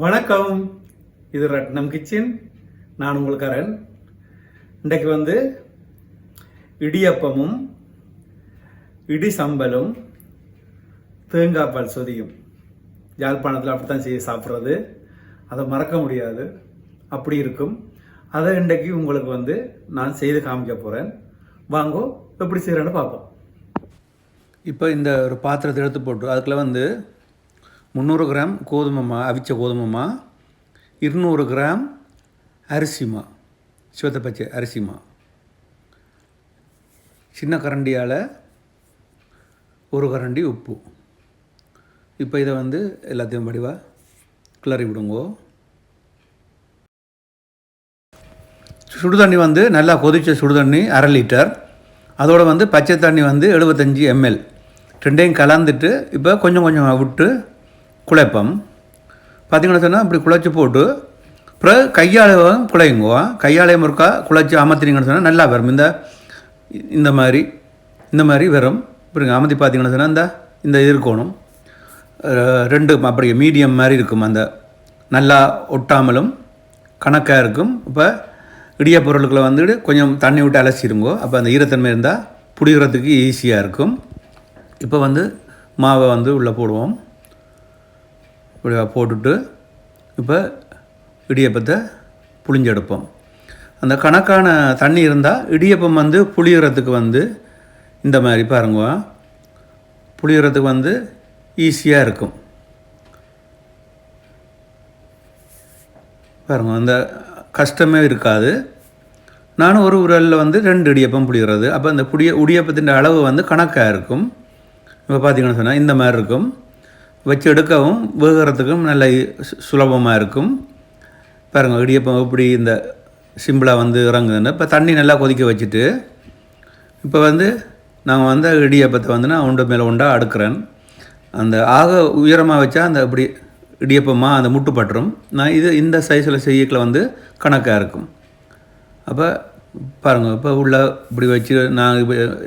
வணக்கம். இது ரட்னம் கிச்சன். நான் உங்களுக்காரன் இன்றைக்கு வந்து இடியப்பமும் இடி சம்பலும் தேங்காய் பால் சொதியும். யாழ்ப்பாணத்தில் அப்படித்தான் செய்ய சாப்பிட்றது. அதை மறக்க முடியாது. அப்படி இருக்கும். அதை இன்றைக்கு உங்களுக்கு வந்து நான் செய்து காமிக்க போகிறேன் வாங்கோ எப்படி செய்கிறேன்னு பார்ப்போம். இப்போ இந்த ஒரு பாத்திரத்தை எடுத்து போட்டு அதுக்குள்ளே வந்து முந்நூறு கிராம் கோதுமை மா அவிச்ச கோதுமைமா இருநூறு கிராம் அரிசிமா சிவத்த பச்சை அரிசிமா சின்ன கரண்டியால் ஒரு கரண்டி உப்பு. இப்போ இதை வந்து எல்லாத்தையும் வடிவாக கிளறி விடுங்கோ. சுடுதண்ணி வந்து நல்லா கொதித்த சுடுதண்ணி அரை லிட்டர். அதோடு வந்து பச்சை தண்ணி வந்து எழுபத்தஞ்சி எம்எல். ரெண்டையும் கலந்துட்டு இப்போ கொஞ்சம் கொஞ்சமாக விட்டு குழைப்பம். பார்த்தீங்கன்னா சொன்னால் இப்படி குழைச்சி போட்டு அப்புறம் கையாளையும் குழைங்குவோம் கையாளையம் இருக்கா குழைச்சி அமர்த்தினீங்கன்னு சொன்னால் நல்லா வரும். இந்த இந்த மாதிரி இந்த மாதிரி வரும். இப்படிங்க அமர்த்தி பார்த்தீங்கன்னா சொன்னால் இந்த இந்த இருக்கணும். ரெண்டு அப்படி மீடியம் மாதிரி இருக்கும். அந்த நல்லா ஒட்டாமலும் கணக்காக இருக்கும். இப்போ இடிய பொருட்களை வந்துட்டு கொஞ்சம் தண்ணி விட்டு அலசிடுங்கோ. அப்போ அந்த ஈரத்தன்மை இருந்தால் புடிக்கிறதுக்கு ஈஸியாக இருக்கும். இப்போ வந்து மாவை வந்து உள்ளே போடுவோம். இப்படி போட்டுட்டு இப்போ இடியப்பத்தை புளிஞ்செடுப்போம் அந்த கணக்கான தண்ணி இருந்தால் இடியப்பம் வந்து புளியறதுக்கு வந்து இந்த மாதிரி பாருங்க புளியறதுக்கு வந்து ஈஸியாக இருக்கும். பாருங்க அந்த கஷ்டமே இருக்காது. நானும் ஒரு உரலில் வந்து ரெண்டு இடியப்பம் புளிகிறது அப்போ அந்த புடிய உடியப்பத்தின் அளவு வந்து கணக்காக இருக்கும். இப்போ பார்த்தீங்கன்னு சொன்னால் இந்த மாதிரி இருக்கும். வச்சு எடுக்கவும் வேகிறதுக்கும் நல்ல சுலபமாக இருக்கும். பாருங்கள் இடியப்பம் எப்படி இந்த சிம்பிளாக வந்து இறங்குதுன்னு இப்போ தண்ணி நல்லா கொதிக்க வச்சுட்டு இப்போ வந்து நான் வந்து இடியப்பத்தை வந்து நான் உண்டு மேலே உண்டாக அடுக்கிறேன். அந்த ஆக உயரமாக வச்சா அந்த இப்படி இடியப்பமாக அந்த முட்டு பட்டுரும். நான் இது இந்த சைஸில் செய்யக்கில் வந்து கணக்காக இருக்கும். அப்போ பாருங்கள் இப்போ உள்ள இப்படி வச்சு நான்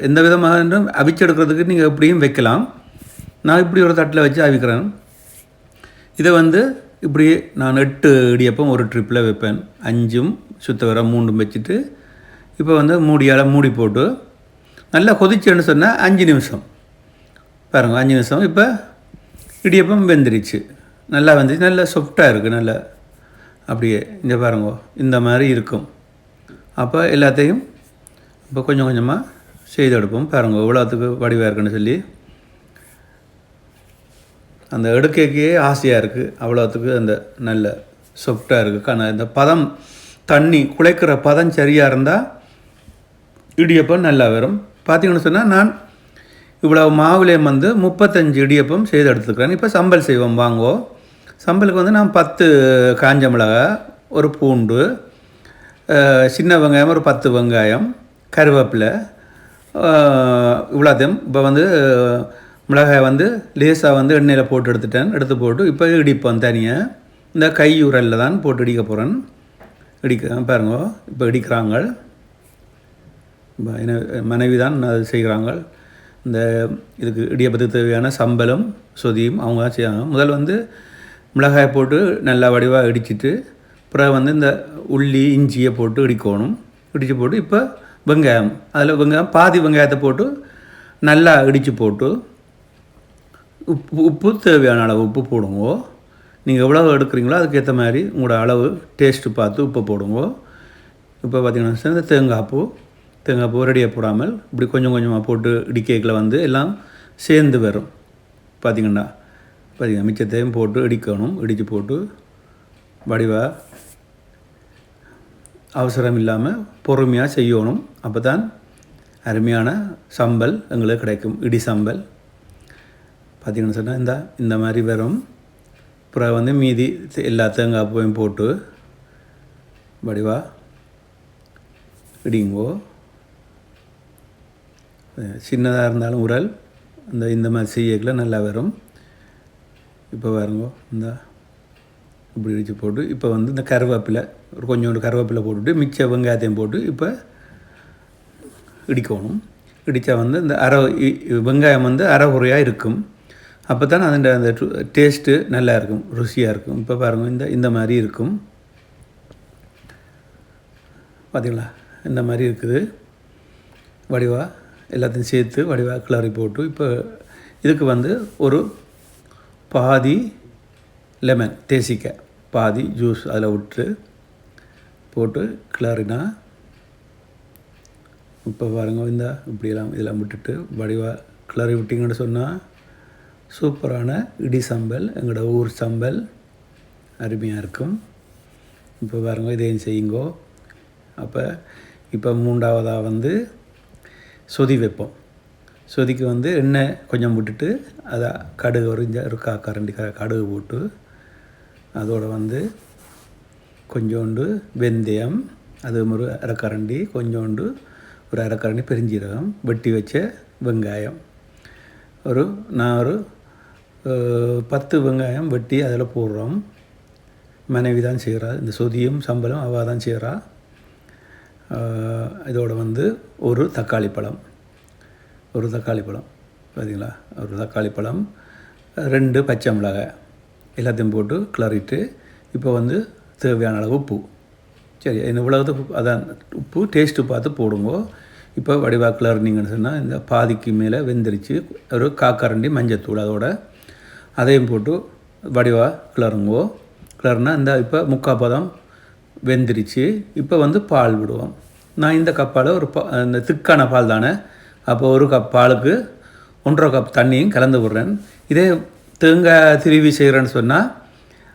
எந்த விதமாக அவிச்செடுக்கிறதுக்கு நீங்கள் எப்படியும் வைக்கலாம். நான் இப்படி ஒரு தட்டில் வச்சு அவிக்கிறேன். இதை வந்து இப்படி நான் எட்டு இடியப்பம் ஒரு ட்ரிப்பில் வைப்பேன். அஞ்சும் சுத்த வர மூண்டும் வச்சுட்டு இப்போ வந்து மூடியால் மூடி போட்டு நல்லா கொதிச்சேன்னு சொன்னால் அஞ்சு நிமிஷம். பாருங்கள் அஞ்சு நிமிஷம். இப்போ இடியப்பம் வெந்துருச்சு. நல்லா வந்துச்சு நல்லா சாஃப்டாக இருக்குது நல்லா அப்படியே இங்கே பாருங்க இந்த மாதிரி இருக்கும். அப்போ எல்லாத்தையும் இப்போ கொஞ்சம் கொஞ்சமாக செய்து எடுப்போம் பாருங்க இவ்வளோத்துக்கு வடிவாக இருக்குன்னு சொல்லி. அந்த எடுக்கைக்கே ஆசையாக இருக்குது அவ்வளோத்துக்கு அந்த நல்ல சாஃப்டாக இருக்குது ஆனால் இந்த பதம் தண்ணி குழைக்கிற பதம் சரியாக இருந்தால் இடியப்பம் நல்லா வரும். பார்த்தீங்கன்னு சொன்னால் நான் இவ்வளவு மாவுலேயும் வந்து முப்பத்தஞ்சு இடியப்பம் செய்து எடுத்துக்கிறேன் இப்போ சம்பல் செய்வோம் வாங்கோ சம்பலுக்கு வந்து நான் பத்து காஞ்ச மிளகாய் ஒரு பூண்டு சின்ன வெங்காயம் ஒரு பத்து வெங்காயம் கருவேப்பிலை இவ்வளோத்தையும் இப்போ வந்து மிளகாய் வந்து லேசாக வந்து எண்ணெயில் போட்டு எடுத்துட்டேன். எடுத்து போட்டு இப்போ இடிப்போம் தனியாக இந்த கையுரலில் தான் போட்டு இடிக்க போகிறேன் இடிக்க பாருங்க இப்போ இடிக்கிறாங்க. இப்போ என்ன- மனைவி தான் அது செய்கிறாங்க. இந்த இதுக்கு இடியப்பத்துக்கு தேவையான சம்பளம் சொதியும் அவங்க தான் செய்வாங்க முதல் வந்து மிளகாயை போட்டு நல்லா வடிவாக இடிச்சிட்டு பிறகு வந்து இந்த உள்ளி இஞ்சியை போட்டு இடிக்கணும். இடித்து போட்டு இப்போ வெங்காயம் அதில் வெங்காயம் பாதி வெங்காயத்தை போட்டு நல்லா இடித்து போட்டு உப்பு உப்பு தேவையான அளவு உப்பு போடுங்க. நீங்கள் எவ்வளோ எடுக்கிறீங்களோ அதுக்கேற்ற மாதிரி உங்களோட அளவு டேஸ்ட்டு பார்த்து உப்பு போடுங்க. இப்போ பார்த்தீங்கன்னா இந்த தேங்காய் பூ தேங்காய் பூ ரெடியாக போடாமல் இப்படி கொஞ்சம் கொஞ்சமாக போட்டு இடிக்கேக்கில் வந்து எல்லாம் சேர்ந்து வரும். பார்த்தீங்கன்னா பார்த்தீங்கன்னா மிச்சத்தையும் போட்டு இடிக்கணும். இடித்து போட்டு வடிவாக அவசரம் இல்லாமல் பொறுமையாக செய்யணும். அப்போ தான் அருமையான சம்பல் எங்களுக்கு கிடைக்கும். இடி சம்பல். பார்த்தீங்கன்னு சொன்னால் இந்த இந்த மாதிரி வரும் அப்புறம் வந்து மீதி எல்லா தேங்காய் பூவையும் போட்டு வடிவா இடிங்கோ. சின்னதாக இருந்தாலும் உரல். இந்த இந்த மாதிரி செய்யக்கில் நல்லா வரும் இப்போ பாருங்க இந்த இப்படி இடித்து போட்டு இப்போ வந்து இந்த கருவேப்பிலை ஒரு கொஞ்சோண்டு கருவேப்பிலை போட்டுட்டு மிச்ச வெங்காயத்தையும் போட்டு இப்போ இடிக்கணும். இடித்தா வந்து இந்த அரை வெங்காயம் வந்து அரை குறையாக இருக்கும். அப்போ தான் அதோட அந்த டேஸ்ட்டு நல்லா இருக்கும் ருசியாக இருக்கும் இப்போ பாருங்கள் இந்த இந்த மாதிரி இருக்கும். பார்த்தீங்களா இந்த மாதிரி இருக்குது. வடிவாக எல்லாத்தையும் சேர்த்து வடிவாக கிளறி போட்டு இப்போ இதுக்கு வந்து ஒரு பாதி லெமன் தேசிக்க. பாதி ஜூஸ் அதில் விட்டு போட்டு கிளறினா இப்போ பாருங்க இந்த இப்படியெல்லாம் இதெல்லாம் விட்டுட்டு வடிவாக கிளறி விட்டிங்கன்னு சொன்னால் சூப்பரான இடி சம்பல் எங்களோட ஊர் சம்பல். அருமையாக இருக்கும். இப்போ பாருங்க இதையும் செய்யுங்கோ. அப்போ இப்போ மூன்றாவதாக வந்து சொதி வைப்போம். சொதிக்கு வந்து எண்ணெய் கொஞ்சம் விட்டுட்டு அதை கடுகு ஒரு இஞ்ச ஒரு கா கரண்டி க கடுகு போட்டு அதோடு வந்து கொஞ்சோண்டு வெந்தயம் அது ஒரு அரைக்கரண்டி கொஞ்சோண்டு ஒரு அரைக்கரண்டி பெருஞ்சீரகம் வெட்டி வச்ச வெங்காயம். ஒரு நான் ஒரு பத்து வெங்காயம் வெட்டி அதில் போடுறோம். மனைவி தான் செய்கிறா இந்த சொதியும் சம்பளம் அவள் தான் செய்கிறா இதோட வந்து ஒரு தக்காளி பழம். ஒரு தக்காளி பழம். பார்த்தீங்களா ஒரு தக்காளி பழம் ரெண்டு பச்சை மிளகாய். எல்லாத்தையும் போட்டு கிளறிட்டு இப்போ வந்து தேவையான அளவு உப்பு. சரி இந்த இவ்வளவு அதான் உப்பு டேஸ்ட்டு பார்த்து போடுங்க. இப்போ வடிவா கிளறினீங்கன்னு சொன்னால் இந்த பாதிக்கு மேலே வெந்திரிச்சு. ஒரு காக்கரண்டி மஞ்சத்தூள் அதோட அதையும் போட்டு வடிவாக கிளறுங்கோ. கிளறுனா இந்த இப்போ முக்கால் பதம் வெந்துருச்சு. இப்போ வந்து பால் விடுவோம். நான் இந்த கப்பால் ஒரு பா இந்த திக்கான பால் தானே? அப்போ ஒரு கப் பாலுக்கு ஒன்றரை கப் தண்ணியும் கலந்து விடுறேன். இதே தேங்காய் திருவி செய்கிறேன்னு சொன்னால்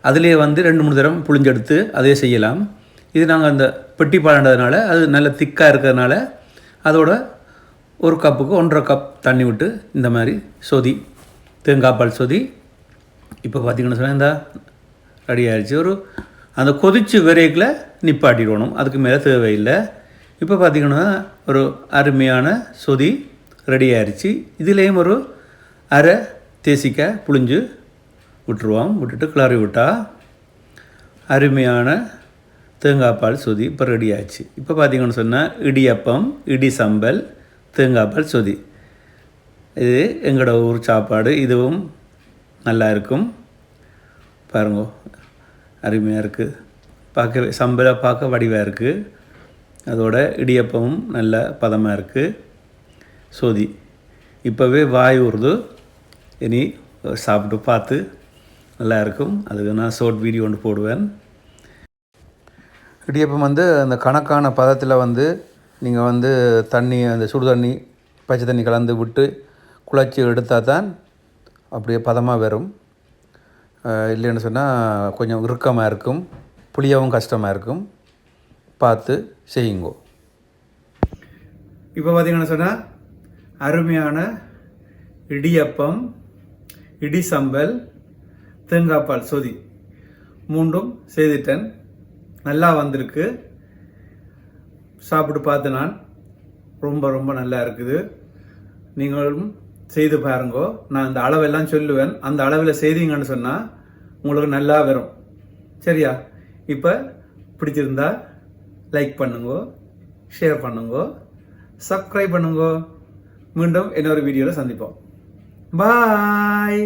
அதிலே வந்து ரெண்டு மூணு தரம் புளிஞ்செடுத்து அதே செய்யலாம். இது நாங்கள் அந்த பெட்டி பாலன்றதுனால அது நல்ல திக்காக இருக்கிறதுனால அதோட ஒரு கப்புக்கு ஒன்றரை கப் தண்ணி விட்டு இந்த மாதிரி சொதி தேங்காய் பால் சொதி இப்போ பார்த்தீங்கன்னு சொன்னால் இந்த ரெடி ஆகிடுச்சு ஒரு அந்த கொதிச்சு விரைக்கில் நிப்பாட்டிடணும். அதுக்கு மேலே தேவையில்லை. இப்போ பார்த்தீங்கன்னா ஒரு அருமையான சொதி ரெடி ஆயிடுச்சு இதுலேயும் ஒரு அரை தேசிக்காய் புளிஞ்சு விட்டுருவோம். விட்டுட்டு கிளறி விட்டால் அருமையான தேங்காய் பால் சொதி இப்போ ரெடி ஆச்சு. இப்போ பார்த்தீங்கன்னு சொன்னால் இடியப்பம் இடி சம்பல் தேங்காய் பால் சொதி. இது எங்களோட ஊர் சாப்பாடு. இதுவும் நல்லா இருக்கும் பாருங்க அருமையாக இருக்குது பார்க்க சம்பளம் பார்க்க வடிவாக இருக்குது அதோட இடியப்பமும் நல்ல பதமாக இருக்குது சோதி இப்போவே வாய் உருது இனி சாப்பிட்டு பார்த்து நல்லா இருக்கும் அதுக்கு நான் ஷார்ட் வீடியோ ஒன்று போடுவேன். இடியப்பம் வந்து அந்த கணக்கான பதத்தில் வந்து நீங்கள் வந்து தண்ணி அந்த சுடு தண்ணி பச்சை தண்ணி கலந்து விட்டு குழச்சி எடுத்தால் தான் அப்படியே பதமாக வரும் இல்லைன்னு சொன்னால் கொஞ்சம் இறுக்கமாக இருக்கும். புளியவும் கஷ்டமாக இருக்கும். பார்த்து செய்யுங்கோ. இப்போ பார்த்தீங்கன்னு சொன்னால் அருமையான இடியப்பம் இடி சம்பல் தேங்காய்பால் சொதி மூன்றும் செய்துட்டேன். நல்லா வந்திருக்கு. சாப்பிட்டு பார்த்து நான் ரொம்ப ரொம்ப நல்லா இருக்குது. நீங்களும் செய்து பாருங்கோ. நான் இந்த அளவெல்லாம் சொல்லுவேன். அந்த அளவில் செய்தீங்கன்னு சொன்னால் உங்களுக்கு நல்லா வரும். சரியா? இப்போ பிடிச்சிருந்தா லைக் பண்ணுங்கோ. ஷேர் பண்ணுங்கோ. சப்ஸ்கிரைப் பண்ணுங்கோ. மீண்டும் இன்னொரு வீடியோவில் சந்திப்போம். பாய்